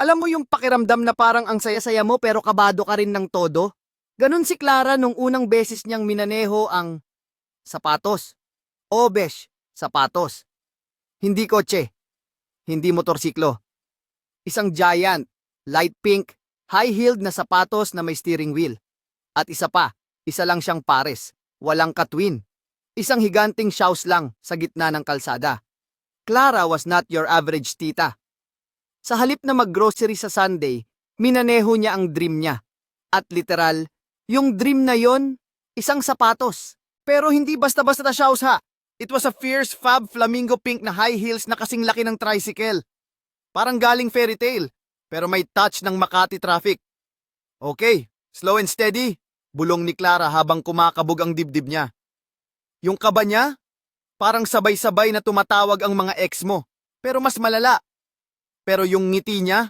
Alam mo yung pakiramdam na parang ang saya-saya mo pero kabado ka rin ng todo? Ganon si Clara nung unang beses niyang minaneho ang sapatos. O besh, sapatos. Hindi kotse. Hindi motorsiklo. Isang giant, light pink, high-heeled na sapatos na may steering wheel. At isa pa, isa lang siyang pares, walang katwin. Isang higanting shouse lang sa gitna ng kalsada. Clara was not your average tita. Sa halip na maggrocery sa Sunday, minaneho niya ang dream niya. At literal, yung dream na yon, isang sapatos. Pero hindi basta-basta na shouse ha. It was a fierce fab flamingo pink na high heels na kasing laki ng tricycle. Parang galing fairy tale, pero may touch ng Makati traffic. Okay, slow and steady, bulong ni Clara habang kumakabog ang dibdib niya. Yung kaba niya, parang sabay-sabay na tumatawag ang mga ex mo, pero mas malala. Pero yung ngiti niya,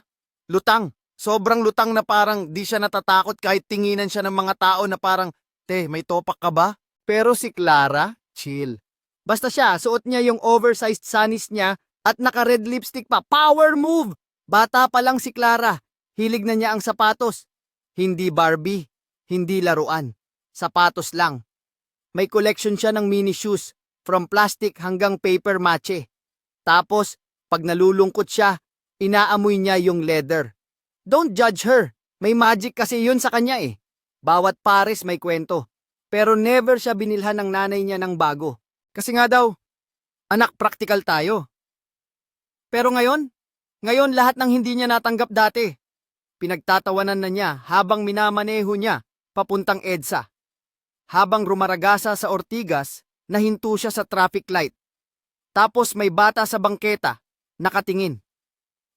lutang. Sobrang lutang na parang di siya natatakot kahit tinginan siya ng mga tao na parang, te, may topak ka ba? Pero si Clara, chill. Basta siya, suot niya yung oversized sunnies niya at naka-red lipstick pa. Power move! Bata pa lang si Clara. Hilig na niya ang sapatos. Hindi Barbie, hindi laruan. Sapatos lang. May collection siya ng mini shoes, from plastic hanggang paper mache. Tapos, pag nalulungkot siya, inaamoy niya yung leather. Don't judge her. May magic kasi yun sa kanya eh. Bawat pares may kwento. Pero never siya binilhan ng nanay niya ng bago. Kasi nga daw, anak practical tayo. Pero ngayon, ngayon lahat ng hindi niya natanggap dati. Pinagtatawanan na niya habang minamaneho niya papuntang EDSA. Habang rumaragasa sa Ortigas, nahinto siya sa traffic light. Tapos may bata sa bangketa, nakatingin.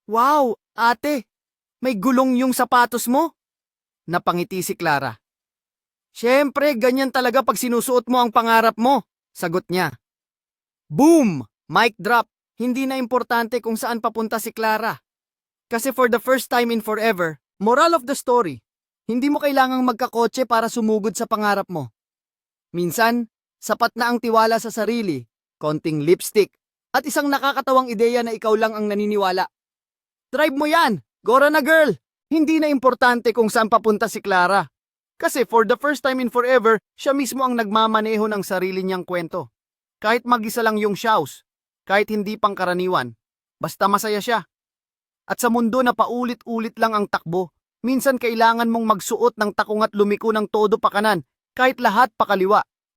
Wow, ate, may gulong yung sapatos mo? Napangiti si Clara. Siyempre, ganyan talaga pag sinusuot mo ang pangarap mo, sagot niya. Boom! Mic drop. Hindi na importante kung saan papunta si Clara. Kasi for the first time in forever, moral of the story, hindi mo kailangang magkakotse para sumugod sa pangarap mo. Minsan, sapat na ang tiwala sa sarili, konting lipstick, at isang nakakatawang ideya na ikaw lang ang naniniwala. Drive mo yan! Gora na girl! Hindi na importante kung saan papunta si Clara. Kasi for the first time in forever, siya mismo ang nagmamaneho ng sarili niyang kwento. Kahit mag-isa lang yung shows, kahit hindi pangkaraniwan, basta masaya siya. At sa mundo na paulit-ulit lang ang takbo, minsan kailangan mong magsuot ng takong at lumiko ng todo pakanan, kahit lahat pakaliwa.